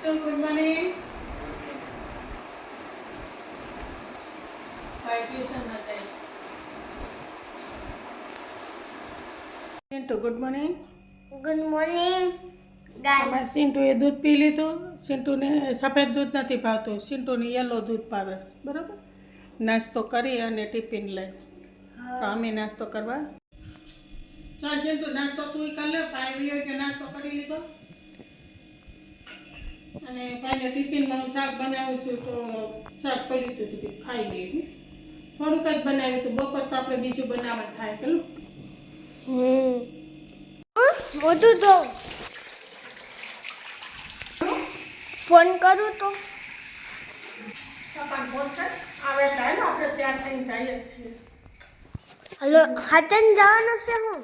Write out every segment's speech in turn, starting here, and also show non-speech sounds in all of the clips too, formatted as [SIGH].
So, good morning. Bye, tuition માટે. Sintu good morning good morning ગાય અમારે સિન્ટુએ દૂધ પી લીધું સિન્ટુને સફેદ દૂધ નથી ભાવતું સિન્ટુને યલો દૂધ ભાવે છે બરોબર નાસ્તો કરી અને ટિફિન લઈ તો અમે નાસ્તો કરવા ચાલ સિન્ટુ નાસ્તો તું કરી લે ભાઈ હોય કે નાસ્તો કરી લીધો અને કાલે ટિફિનમાં હું શાક બનાવું છું તો શાક પડ્યું હતું તો ખાઈ લઈએ થોડુંક જ બનાવ્યું હતું. બપોર તો આપણે બીજું બનાવટ થાય પેલું હમ. તો ફોન કરું તો. હાલો આપણે ત્યાર થઈને જઈએ જ છીએ. હલો હાટન જવાનું છે હું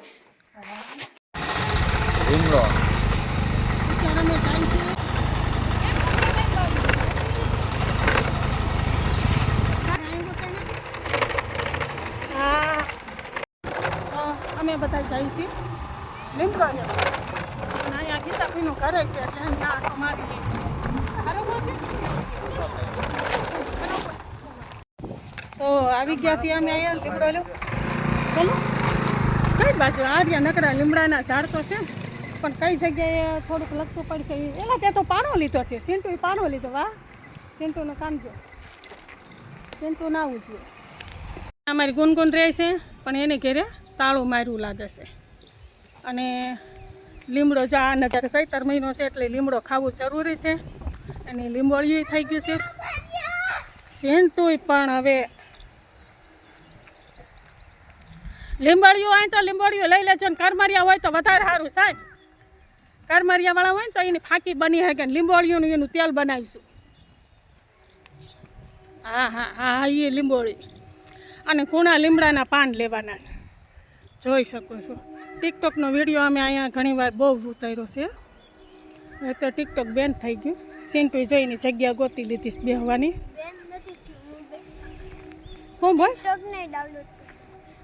અત્યારે અમે જાય છે હા તો અમે બધા જઈએ છીએ તો આવી ગયા છીએ અમે અહીંયા. લીમડો લો બોલો. કઈ બાજુ? આર્યા નકરા લીમડાના ઝાડ તો છે. પણ કઈ જગ્યાએ થોડુંક લગતું પડશે એલા તે તો પાણો લીધો છે. સિન્ટુ પાણો લીધો, વાહ. સિન્ટુને કામજો સિન્ટુ ના આવવું અમારી ગુનગુન રહે છે, પણ એને ઘેરે તાળું માર્યું લાગે છે. અને લીમડો જા અને નજર સૈતર મહિનો છે એટલે લીમડો ખાવું જરૂરી છે. અને લીંબોળિયું થઈ ગયું છે. સેન્ટુય પણ હવે લીંબોળિયું હોય તો લીંબોળિયું લઈ લેજો ને કરમરિયા હોય તો વધારે સારું સાહેબ. કરમરિયાવાળા હોય ને તો એની ફાંકી બની શકે ને લીંબોળિયુંનું એનું તેલ બનાવીશું. હા હા હા એ લીંબોળી. અને કુણા લીમડાના પાન લેવાના છે. જોઈ શકો છો. ટિકટોકનો વીડિયો અમે અહીંયા ઘણીવાર બહુ ઉતાર્યો છે. અત્યારે ટિકટોક બેન થઈ ગયું. સિન્ટુ જઈને જગ્યા ગોતી લીધી બેહવાની. હું બોલ?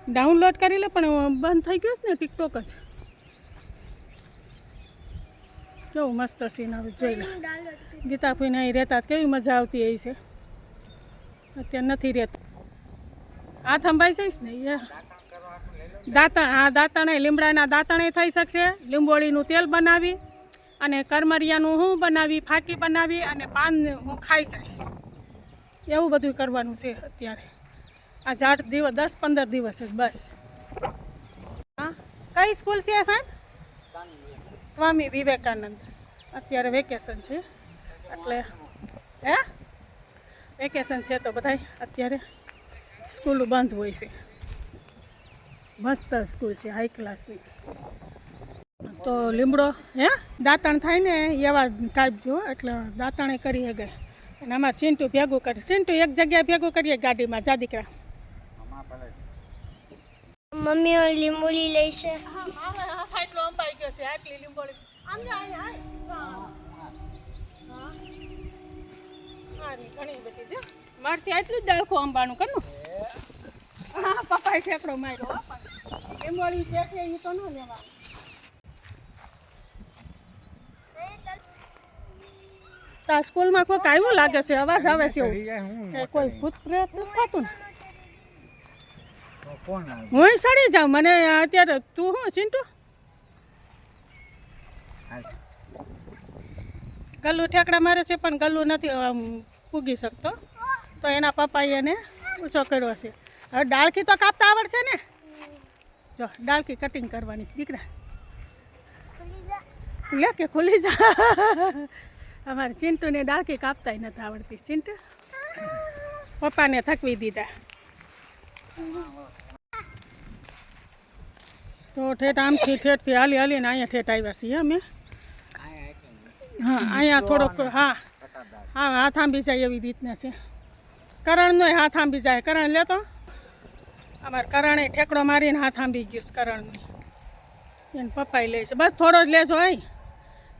ડાઉનલોડ કરી લે, પણ બંધ થઈ ગયું છે ને ટિકટોક જ. કેવું મસ્ત સીન આવે જોઈ લે. ગીતાફીને અહીં રહેતા કેવી મજા આવતી એ છે. અત્યારે નથી રહેતા. આ થંભાઈ જઈશ ને એ દાંતણ હા દાંતણે લીમડાના દાંતણે થઈ શકશે. લીંબોળીનું તેલ બનાવી અને કરમરિયાનું હું બનાવી, ફાકી બનાવી અને પાન હું ખાઈ શકીશ. એવું બધું કરવાનું છે અત્યારે. આ ઝાડ દિવસ દસ પંદર દિવસ જ, બસ. હા? કઈ સ્કૂલ છે સાહેબ? સ્વામી વિવેકાનંદ. અત્યારે વેકેશન છે. એટલે, હે? વેકેશન છે તો બધાય અત્યારે સ્કૂલ બંધ હોય છે. મસ્ત સ્કૂલ છે હાઈ ક્લાસની તો લીમડો હે દાંતણ થાય ને એવા કાપજો એટલે દાંતણે કરી શકે અને અમારે ચિંટુ ભેગું કરે ચિંટુ એક જગ્યાએ ભેગું કરીએ ગાડીમાં જા દીકરા મમ્મી આટલો અંબાઈ ગયો છે આટલી લીંબોળી ઘણી બધી છે મારથી આટલું જ ડાળખું અંબાનું કરનું હા પપ્પાએ ઠેકડો માર્યો લીંબોળી છે એ તો ન લેવા તા સ્કૂલમાં કોઈક આવ્યું લાગે છે? અવાજ આવે છે એવું. કે કોઈ ભૂત પ્રેત થતું ને? હું સડી જાઉં. મને અત્યારે તું શું ચિંટુ? ગલ્લુ ઠેકડા મારે છે પણ ગલ્લુ નથી પૂગી શકતો. તો એના પપ્પાએ એને ઓછો કર્યો છે. હવે ડાળખી તો કાપતા આવડશે ને? જો, ડાળખી કટિંગ કરવાની દીકરા. લે કે ખુલી જા. અમારે ચિંટુને ડાળખી કાપતાય નથી આવડતી. ચિંટુ? પપ્પાને થકવી દીધા. તો ઠેઠ આમથી ઠેઠથી હાલી હાલીને અહીંયા ઠેઠ આવ્યા છીએ અમે. હા, અહીંયા થોડોક, હા. હા હાથ આંબી જાય એવી રીતના છે. કરણનો હાથ આંબી જાય. કરણ લેતો અમારે કરણે ઠેકડો મારીને હાથ આંબી ગયો છે કરણનો. એને પપ્પાએ લે છે. બસ થોડો જ લેજો હોય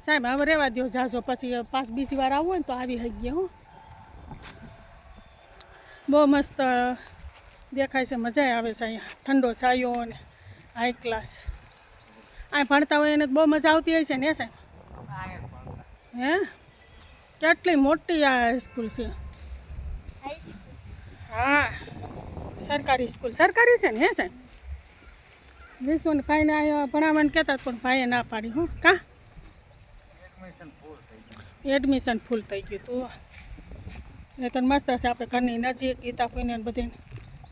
સાહેબ હવે રહેવા દો જાજો. પછી પાંચ બીજી વાર આવવું હોય ને તો આવી હઈ ગયો હું. બહુ મસ્ત દેખાય છે મજા આવે છે અહીંયા. ઠંડો છાયો અને હાઈ ક્લાસ અહીં ભણતા હોય એને તો બહુ મજા આવતી હોય છે ને સાહેબ? હે? કેટલી મોટી આ સ્કૂલ છે? હા. સરકારી સ્કૂલ. સરકારી છે ને હે સાહેબ? ને ભાઈને અહીંયા ભણાવવાનું કહેતા હતા, પણ ભાઈએ ના પાડી હું. કા? એડમિશન ફૂલ થઈ ગયું. તું એ તો. મસ્ત હશે આપણે ઘરની નજીક ગીતા કોઈને બધે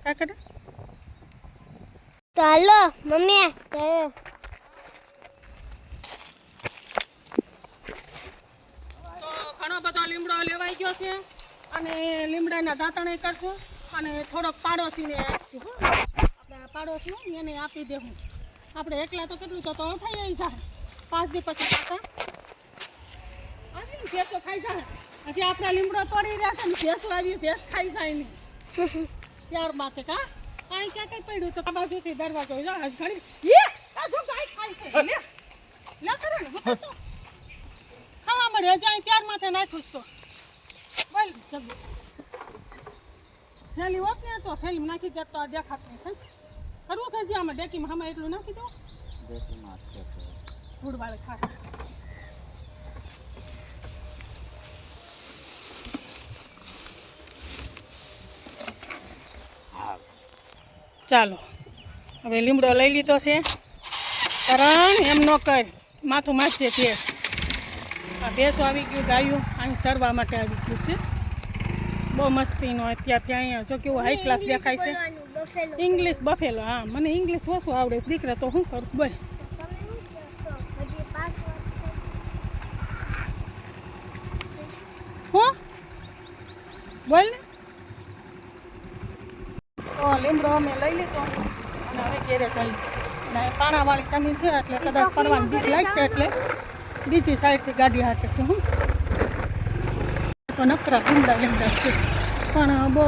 કા કરે તો હાલો મમ્મી. ઘણો બધો લીમડો લેવાઈ ગયો છે અને લીમડાના દાંતણે કરશું. અને થોડોક પાડોશીને આપશું હો. આપણે આ પાડોશી એને આપી દેવું આપણે એકલા તો કેટલું છે તો થઈ જાય છે પાંચ દિવસ પછી પાછા. ભેંસો ખાઈ જાય હજી આપણે લીમડો તોડી રહ્યા છે ને ભેંસો આવી ભેંસ ખાઈ જાય નહીં. [LAUGHS] ત્યાર માટે કા? કાંઈ ક્યાં કંઈ પડ્યું તો આ બાજુથી દરવાજો જો હજ ઘણી યે આ જો ગાય ખાય છે. લે. લે કરે ને તો. ખાવા મળે જાય ત્યાર માથે નાખ્યું તો. બોલ જગુ થેલી હોત ને તો થેલી નાખી દેત તો આ દેખાત નહીં છે કરવું છે જે આમાં? ડેકીમાં હમણાં એટલું નાખી દો. ફૂડવાળે ખા ચાલો હવે લીમડો લઈ લીધો છે. કરણ એમ ન કર. માથું મારશે ભેંસ આ ભેંસો આવી ગયું ગાયું અહીં સરવા માટે આવી ગયું છે. બહુ મસ્તીનો અત્યારથી અહીંયા જો કેવું હાઈ ક્લાસ દેખાય છે. ઇંગ્લિશ બફેલો હા મને ઇંગ્લિશ ઓછું આવડે છે. દીકરા તો શું કરું? બોલ. હું? બોલ ને. તો લીમડો અમે લઈ લીધો અને હવે ઘેરે જઈશું. અને પાણાવાળી જમીન છે એટલે કદાચ ફરવાની બીક લાગશે એટલે બીજી સાઈડથી ગાડી હાકે છે હું. નકરા ભૂંડા લીમડા છે. પણ બહુ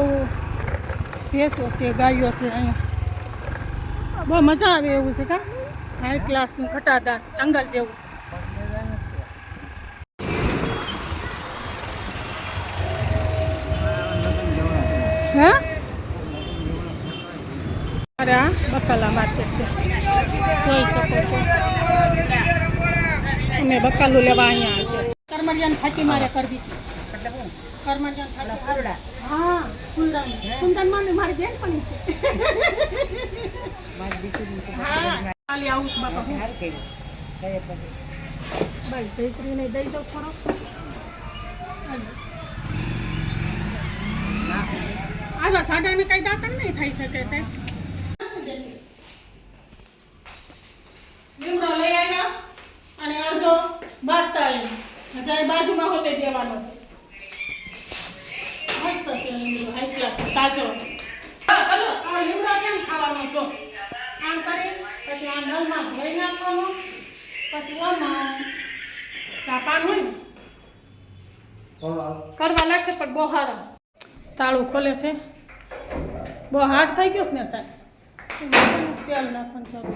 ભેંસો છે, ગાયો છે અહીંયા. બહુ મજા આવે એવું છે કા? હાઈ ક્લાસનું ઘટાદાર જંગલ જેવું. હા? અરે આ બકાલા માર્કેટ છે. જોઈ શકો છો. અમે બકાલું લેવા અહીંયા આવ્યા. કરમરિયાને ફાટી મારે કરવી. કરમરિયાને ફાટી હા ફૂલદાની ફૂલદાનમાં મારી બેન પણ છે. હા. ખાલી આવું જ બાપા હું. ભાઈ જયશ્રીને દઈ દઉં થોડો. આના સાડાને કઈ દાતણ નહીં થઈ શકે છે લીમડો લઈ આવ્યા અને અડધો બાટતા આવ્યો બાજુમાં હોતે દેવાનો છે. મસ્ત છે લીમડો આ લીમડો કેમ ખાવાનો છો આમ કરી પછી આ નળમાં ધોઈ નાખવાનો પછી ઓમાં ચા પાન હોય કરવા લાગશે પણ બહુ સારા તાળું ખોલે છે. બહુ હાર્ડ થઈ ગયું છે ને સાહેબ? તેલ નાખવાનું ચાલુ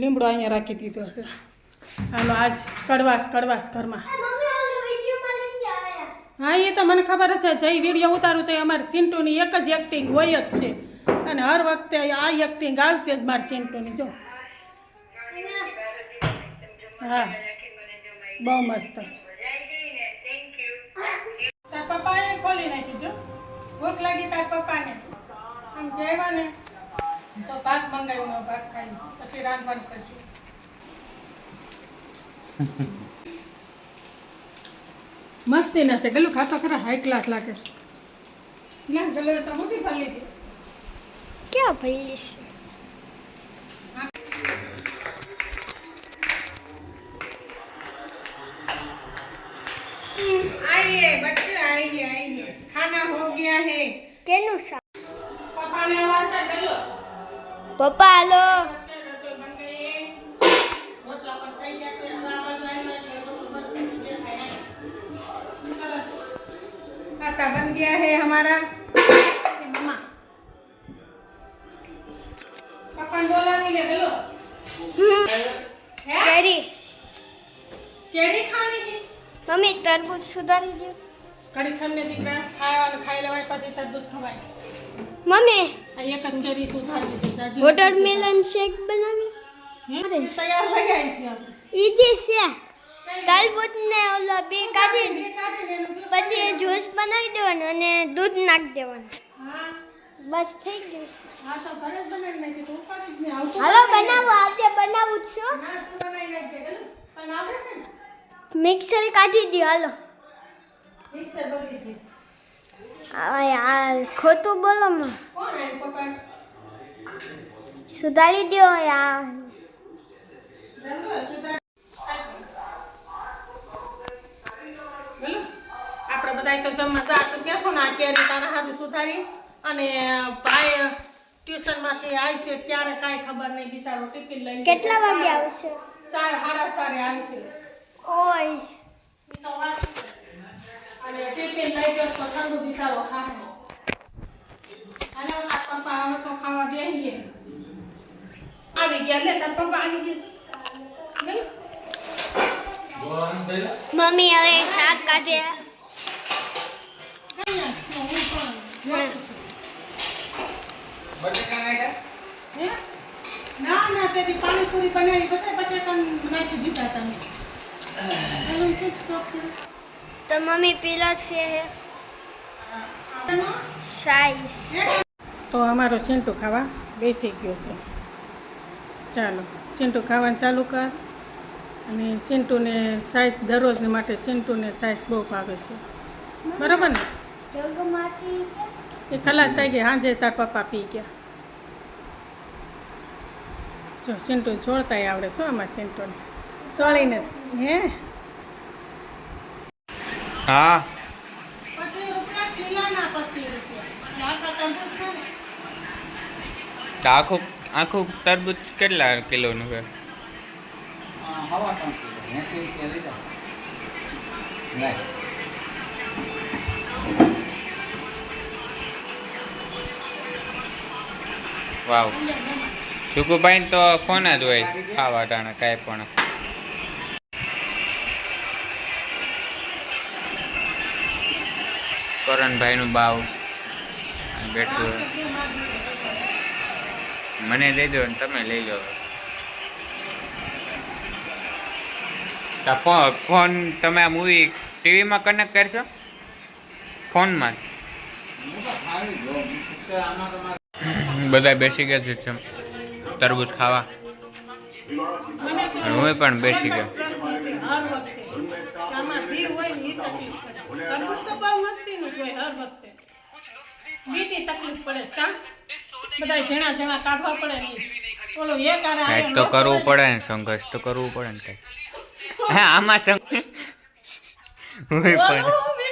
લીમડો અહીંયા રાખી દીધો છે. હાલો, આજ કડવાશ કડવાશ ઘરમાં મમ્મી ઓલું વિડીયોમાં લઈ આવ્યા હા, એ તો મને ખબર છે. જઈ વીડિયો ઉતારું તો એ અમારે સિન્ટુની એક જ એક્ટિંગ હોય જ છે. અને હર વખતે આ એક્ટિંગ આવશે જ મારી સિન્ટુની જો. હા, બહુ મસ્ત. તાર પપ્પાએ ખોલી નાખ્યું, જો. ભૂખ લાગી તાર પપ્પાને. આમ કહેવા ને, તો ભાત મંગાવ્યો ભાત ખાઈ. પછી રાંધવાનું કરશું. [LAUGHS] મસ્તી નથી ગલું ખાતો ખરા હાઈ ક્લાસ લાગે છે લે ગલો તો મોટી ભરી લીધી ક્યાં ભઈલી છે आइए बच्चे आइए आइए खाना हो गया है કેનું શાક पापा ने आवाज कर गलो પપ્પા હાલો का बन गया है हमारा। मम्मी। तरबूज सुधारी दियो। कड़ी खाने दिख रहा खाए वाले खाए लेवाए पास तरबूज खवाए। मम्मी। ये कस कैरी सुधारी से चाची वाटरमेलन शेक बनावे। अरे। तैयार लगा इसे ये जैसे તરબૂચ ને ઓલા બે કાઢી પછી જ્યુસ બનાવી દેવાનું અને દૂધ નાખી દેવાનું. બસ થઈ ગયું. હાલો બનાવો આજે બનાવું જ છું. મિક્સર કાઢી દો હાલો. ખોટું બોલો માં. સુધારી દો યાર બોલો આપણે બધા તો જમવા જા. તો કહેશો ને? આ કેરી તારા હાથું સુધારી અને ભાઈ ટ્યુશનમાંથી આવશે ત્યારે કાંઈ ખબર નહીં. બિચારો ટિફિન લઈને કેટલા વાગે આવશે? સાર હાડા સારે આવશે ઓય. તો વાત છે. અને ટિફિન લઈ ગયો તો ઠંડુ બિચારો ખાય અને આ પપ્પા હવે તો ખાવા બેસીએ આવી ગયા લે તાર પપ્પા આવી ગયા. મમ્મી હવે શાક કાઢે. હે? ના ના તેની પાણીપુરી બનાવી બધા બટાકા નાખી દીધા તમે. એનું શું સ્ટોપ કર્યું? તો મમ્મી પીલો છે? સાઈઝ તો અમારો ચિંટુ ખાવા બેસી ગયો છે. ચાલો ચિંટુ ખાવાનું ચાલુ કર. અને ચિંટુને સાઈઝ દરરોજને માટે ચિંટુને સાઈઝ બહુ ભાવે છે. બરાબર ને? જગમાંથી એ ખલાસ થઈ ગઈ સાંજે તાર પપ્પા પી ગયા. જો ચિંટુ છોડતાય આવડે શું આમાં ચિંટુને સોળીને હે? હા. પચીસ રૂપિયા કિલોના પચીસ રૂપિયા. આખા આખું આખું તરબૂચ કેટલા કિલોનું છે? હવા ત્રણસો એસી રૂપિયા લીધા. વાવ. સુકુભાઈ તો ફોન જ હોય, ખાવા ટાણે કાંઈ પણ. કરણભાઈનું બાવ. અહીં બેઠું મને લઈ દો ને તમે લઈ લો ફોન તમે આ મૂવી ટીવીમાં કનેક્ટ કરશો? ફોનમાં? બધા બેસી ગયા છે તરબૂચ ખાવા. હું પણ બેસી ગયો. કાંઈક તો કરવું પડે ને, સંઘર્ષ તો કરવું પડે ને કંઈક હા, આમાં સંઘ હું પણ